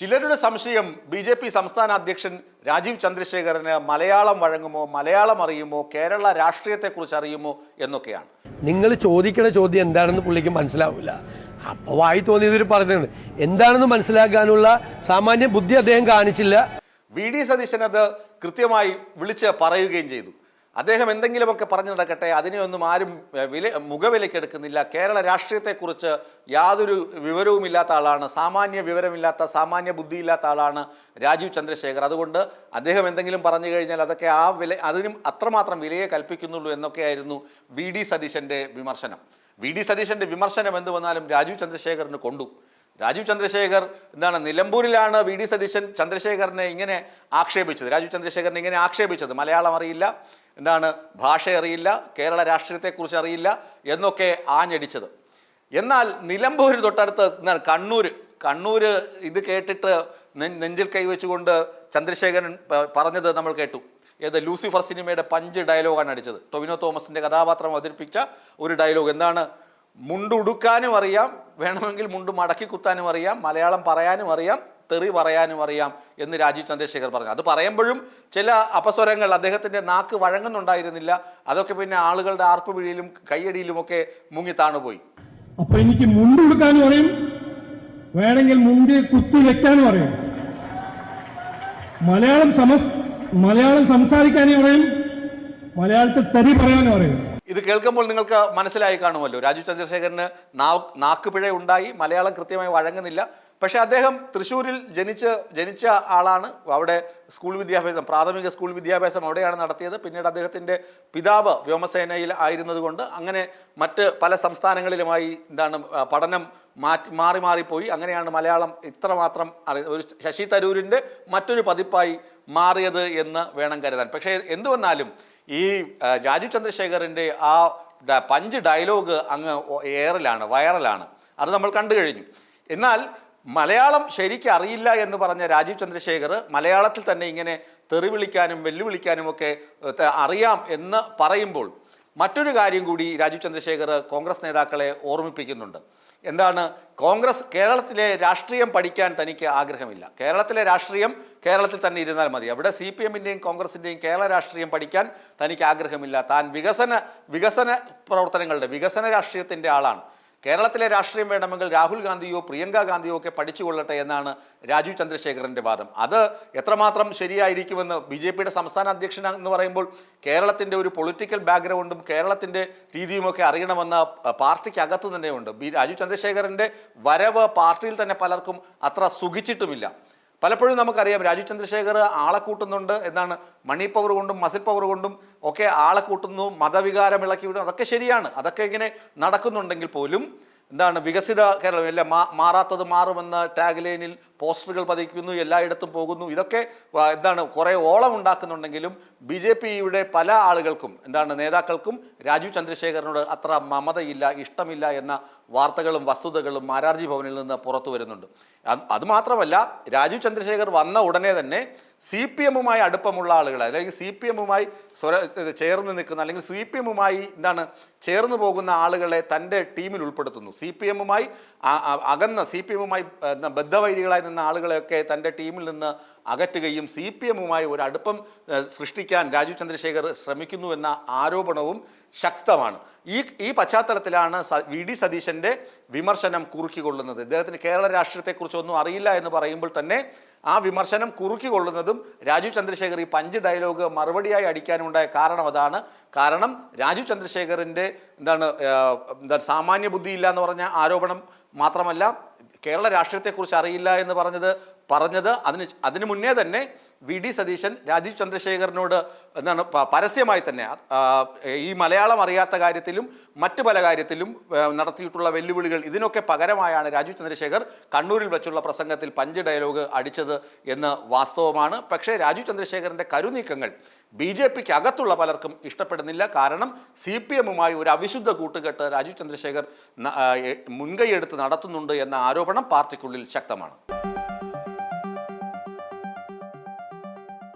ചിലരുടെ സംശയം B J P സംസ്ഥാന അധ്യക്ഷൻ രാജീവ് ചന്ദ്രശേഖരന് മലയാളം വഴങ്ങുമോ മലയാളം അറിയുമോ കേരള രാഷ്ട്രീയത്തെക്കുറിച്ച് അറിയുമോ എന്നൊക്കെയാണ്. നിങ്ങൾ ചോദിക്കണ ചോദ്യം എന്താണെന്ന് പുള്ളിക്ക് മനസ്സിലാവില്ല. അപ്പോൾ വായി തോന്നിയതിൽ പറഞ്ഞത് എന്താണെന്ന് മനസ്സിലാക്കാനുള്ള സാമാന്യ ബുദ്ധി അദ്ദേഹം കാണിച്ചില്ല. വി ഡി സതീശൻ അത് കൃത്യമായി വിളിച്ച് പറയുകയും ചെയ്തു. അദ്ദേഹം എന്തെങ്കിലുമൊക്കെ പറഞ്ഞു നടക്കട്ടെ അതിനെയൊന്നും ആരും വില മുഖവിലക്കെടുക്കുന്നില്ല കേരള രാഷ്ട്രീയത്തെക്കുറിച്ച് യാതൊരു വിവരവുമില്ലാത്ത ആളാണ് സാമാന്യ വിവരമില്ലാത്ത സാമാന്യ ബുദ്ധിയില്ലാത്ത ആളാണ് രാജീവ് ചന്ദ്രശേഖർ. അതുകൊണ്ട് അദ്ദേഹം എന്തെങ്കിലും പറഞ്ഞു കഴിഞ്ഞാൽ അതൊക്കെ ആ വില അതിനും അത്രമാത്രം വിലയെ കൽപ്പിക്കുന്നുള്ളൂ എന്നൊക്കെയായിരുന്നു വി ഡി സതീശന്റെ വിമർശനം. വി ഡി സതീശന്റെ വിമർശനം എന്ത് വന്നാലും രാജീവ് ചന്ദ്രശേഖറിന് കൊണ്ടു. രാജീവ് ചന്ദ്രശേഖർ എന്താണ് നിലമ്പൂരിലാണ് വി ഡി സതീശൻ ചന്ദ്രശേഖരനെ ഇങ്ങനെ ആക്ഷേപിച്ചത്. രാജീവ് ചന്ദ്രശേഖരനെ ഇങ്ങനെ ആക്ഷേപിച്ചത്. മലയാളം അറിയില്ല. എന്താണ് ഭാഷ അറിയില്ല കേരള രാഷ്ട്രീയത്തെക്കുറിച്ച് അറിയില്ല എന്നൊക്കെ ആഞ്ഞടിച്ചത്. എന്നാൽ നിലമ്പൂർ തൊട്ടടുത്ത് എന്താണ് കണ്ണൂർ കണ്ണൂർ ഇത് കേട്ടിട്ട് നെഞ്ചിൽ കൈവച്ചുകൊണ്ട് ചന്ദ്രശേഖരൻ പറഞ്ഞത് നമ്മൾ കേട്ടു. ഏത് ലൂസിഫർ സിനിമയുടെ പഞ്ച് ഡയലോഗാണ് അടിച്ചത്. ടൊവിനോ തോമസിന്റെ കഥാപാത്രം അവതരിപ്പിച്ച ഒരു ഡയലോഗ്. എന്താണ്? മുണ്ടുടുക്കാനും അറിയാം വേണമെങ്കിൽ മുണ്ട് മടക്കി കുത്താനും അറിയാം മലയാളം പറയാനും അറിയാം തെറി പറയാനും അറിയാം എന്ന് രാജീവ് ചന്ദ്രശേഖർ പറഞ്ഞു. അത് പറയുമ്പോഴും ചില അപസ്വരങ്ങൾ അദ്ദേഹത്തിന്റെ നാക്ക് വഴങ്ങുന്നുണ്ടായിരുന്നില്ല. അതൊക്കെ പിന്നെ ആളുകളുടെ ആർപ്പുപിഴിയിലും കയ്യടിയിലുമൊക്കെ മുങ്ങി താണുപോയി. അപ്പൊ എനിക്ക് മുണ്ട് കൊടുക്കാനും അറിയും. വേണമെങ്കിൽ മുണ്ട് കുത്തി വെക്കാനും അറിയും. മലയാളം സമസ് മലയാളം സംസാരിക്കാനും അറിയും. മലയാളത്തിൽ തെറി പറയാനും അറിയും. ഇത് കേൾക്കുമ്പോൾ നിങ്ങൾക്ക് മനസ്സിലായി കാണുമല്ലോ. രാജീവ് ചന്ദ്രശേഖരന് നാക്ക് പിഴ ഉണ്ടായി. മലയാളം കൃത്യമായി വഴങ്ങുന്നില്ല. പക്ഷെ അദ്ദേഹം തൃശ്ശൂരിൽ ജനിച്ച് ജനിച്ച ആളാണ്. അവിടെ സ്കൂൾ വിദ്യാഭ്യാസം പ്രാഥമിക സ്കൂൾ വിദ്യാഭ്യാസം അവിടെയാണ് നടത്തിയത്. പിന്നീട് അദ്ദേഹത്തിന്റെ പിതാവ് വ്യോമസേനയിൽ ആയിരുന്നതുകൊണ്ട് അങ്ങനെ മറ്റ് പല സംസ്ഥാനങ്ങളിലുമായി എന്താണ് പഠനം മാറ്റി മാറി മാറിപ്പോയി അങ്ങനെയാണ് മലയാളം ഇത്രമാത്രം അറി ഒരു ശശി തരൂരിന്റെ മറ്റൊരു പതിപ്പായി മാറിയത് എന്ന് വേണം കരുതാൻ. പക്ഷേ എന്തുവന്നാലും ഈ രാജു ചന്ദ്രശേഖറിന്റെ ആ പഞ്ച് ഡയലോഗ് അങ്ങ് എയറിലാണ് വൈറലാണ്. അത് നമ്മൾ കണ്ടു കഴിഞ്ഞു. എന്നാൽ മലയാളം ശരിക്കും അറിയില്ല എന്ന് പറഞ്ഞ രാജീവ് ചന്ദ്രശേഖർ മലയാളത്തിൽ തന്നെ ഇങ്ങനെ തെറി വിളിക്കാനും വെല്ലുവിളിക്കാനും ഒക്കെ അറിയാം എന്ന് പറയുമ്പോൾ മറ്റൊരു കാര്യം കൂടി രാജീവ് ചന്ദ്രശേഖർ കോൺഗ്രസ് നേതാക്കളെ ഓർമ്മിപ്പിക്കുന്നുണ്ട്. എന്താണ്? കോൺഗ്രസ് കേരളത്തിലെ രാഷ്ട്രീയം പഠിക്കാൻ തനിക്ക് ആഗ്രഹമില്ല. കേരളത്തിലെ രാഷ്ട്രീയം കേരളത്തിൽ തന്നെ ഇരുന്നാൽ മതി. അവിടെ സി പി എമ്മിന്റെയും കോൺഗ്രസിന്റെയും കേരള രാഷ്ട്രീയം പഠിക്കാൻ തനിക്ക് ആഗ്രഹമില്ല. താൻ വികസന വികസന പ്രവർത്തനങ്ങളുടെ വികസന രാഷ്ട്രീയത്തിന്റെ ആളാണ്. കേരളത്തിലെ രാഷ്ട്രീയം വേണമെങ്കിൽ രാഹുൽ ഗാന്ധിയോ പ്രിയങ്ക ഗാന്ധിയോ ഒക്കെ പഠിച്ചുകൊള്ളട്ടെ എന്നാണ് രാജീവ് ചന്ദ്രശേഖരന്റെ വാദം. അത് എത്രമാത്രം ശരിയായിരിക്കുമെന്ന് ബി ജെ പിയുടെ സംസ്ഥാന അധ്യക്ഷൻ എന്ന് പറയുമ്പോൾ കേരളത്തിന്റെ ഒരു പൊളിറ്റിക്കൽ ബാക്ക്ഗ്രൗണ്ടും കേരളത്തിന്റെ രീതിയുമൊക്കെ അറിയണമെന്ന പാർട്ടിക്കകത്ത് തന്നെയുണ്ട്. ബി രാജീവ് ചന്ദ്രശേഖരന്റെ വരവ് പാർട്ടിയിൽ തന്നെ പലർക്കും അത്ര സുഖിച്ചിട്ടുമില്ല. പലപ്പോഴും നമുക്കറിയാം രാജീവ് ചന്ദ്രശേഖർ ആളെ കൂട്ടുന്നുണ്ട് എന്നാണ്. മണി പവർ കൊണ്ടും മസിൽ പവർ കൊണ്ടും ഒക്കെ ആളെ കൂട്ടുന്നു മതവികാരം ഇളക്കി വിടുന്നു. അതൊക്കെ ശരിയാണ്. അതൊക്കെ ഇങ്ങനെ നടക്കുന്നുണ്ടെങ്കിൽ പോലും എന്താണ് വികസിത കേരളം അല്ല മാറാത്തത് മാറുമെന്ന ടാഗ് ലൈനിൽ പോസ്റ്ററുകൾ പതിക്കുന്നു എല്ലായിടത്തും പോകുന്നു. ഇതൊക്കെ എന്താണ് കുറേ ഓളം ഉണ്ടാക്കുന്നുണ്ടെങ്കിലും ബി ജെ പിയുടെ പല ആളുകൾക്കും എന്താണ് നേതാക്കൾക്കും രാജീവ് ചന്ദ്രശേഖരനോട് അത്ര മമതയില്ല ഇഷ്ടമില്ല എന്ന വാർത്തകളും വസ്തുതകളും മാരാർജി ഭവനിൽ നിന്ന് പുറത്തു വരുന്നുണ്ട്. അത് അതുമാത്രമല്ല രാജീവ് ചന്ദ്രശേഖർ വന്ന ഉടനെ തന്നെ സി പി എമ്മുമായി അടുപ്പമുള്ള ആളുകൾ അല്ലെങ്കിൽ സി പി എമ്മുമായി സ്വര ചേർന്ന് നിൽക്കുന്ന അല്ലെങ്കിൽ സി പി എമ്മുമായി എന്താണ് ചേർന്ന് പോകുന്ന ആളുകളെ തന്റെ ടീമിൽ ഉൾപ്പെടുത്തുന്നു. സി പി എമ്മുമായി അകന്ന സി പി എമ്മുമായി ബദ്ധവൈരികളായി നിന്ന ആളുകളെയൊക്കെ തന്റെ ടീമിൽ നിന്ന് അകറ്റുകയും സി പി എമ്മുമായി ഒരു അടുപ്പം സൃഷ്ടിക്കാൻ രാജീവ് ചന്ദ്രശേഖർ ശ്രമിക്കുന്നു എന്ന ആരോപണവും ശക്തമാണ്. ഈ ഈ പശ്ചാത്തലത്തിലാണ് വി ഡി സതീശന്റെ വിമർശനം കുറുക്കിക്കൊള്ളുന്നത്. ഇദ്ദേഹത്തിന് കേരള രാഷ്ട്രീയത്തെക്കുറിച്ച് ഒന്നും അറിയില്ല എന്ന് പറയുമ്പോൾ തന്നെ ആ വിമർശനം കുറുക്കിക്കൊള്ളുന്നതും രാജീവ് ചന്ദ്രശേഖർ ഈ പഞ്ച് ഡയലോഗ് മറുപടിയായി അടിക്കാനുണ്ടായ കാരണം അതാണ്. കാരണം രാജീവ് ചന്ദ്രശേഖറിന്റെ എന്താണ് എന്താണ് സാമാന്യ ബുദ്ധിയില്ല എന്ന് പറഞ്ഞ ആരോപണം മാത്രമല്ല കേരള രാഷ്ട്രീയത്തെക്കുറിച്ച് അറിയില്ല എന്ന് പറഞ്ഞത് പറഞ്ഞത് അതിന് അതിനു മുന്നേ തന്നെ വി ഡി സതീശൻ രാജീവ് ചന്ദ്രശേഖരനോട് എന്താണ് പരസ്യമായി തന്നെ ഈ മലയാളം അറിയാത്ത കാര്യത്തിലും മറ്റു പല കാര്യത്തിലും നടത്തിയിട്ടുള്ള വെല്ലുവിളികൾ ഇതിനൊക്കെ പകരമായാണ് രാജീവ് ചന്ദ്രശേഖർ കണ്ണൂരിൽ വെച്ചുള്ള പ്രസംഗത്തിൽ പഞ്ച് ഡയലോഗ് അടിച്ചത് എന്ന് വാസ്തവമാണ്. പക്ഷേ രാജീവ് ചന്ദ്രശേഖരന്റെ കരുനീക്കങ്ങൾ ബി ജെ പിക്ക് അകത്തുള്ള പലർക്കും ഇഷ്ടപ്പെടുന്നില്ല. കാരണം സി പി എമ്മുമായി ഒരു അവിശുദ്ധ കൂട്ടുകെട്ട് രാജീവ് ചന്ദ്രശേഖർ മുൻകൈയെടുത്ത് നടത്തുന്നുണ്ട് എന്ന ആരോപണം പാർട്ടിക്കുള്ളിൽ ശക്തമാണ്.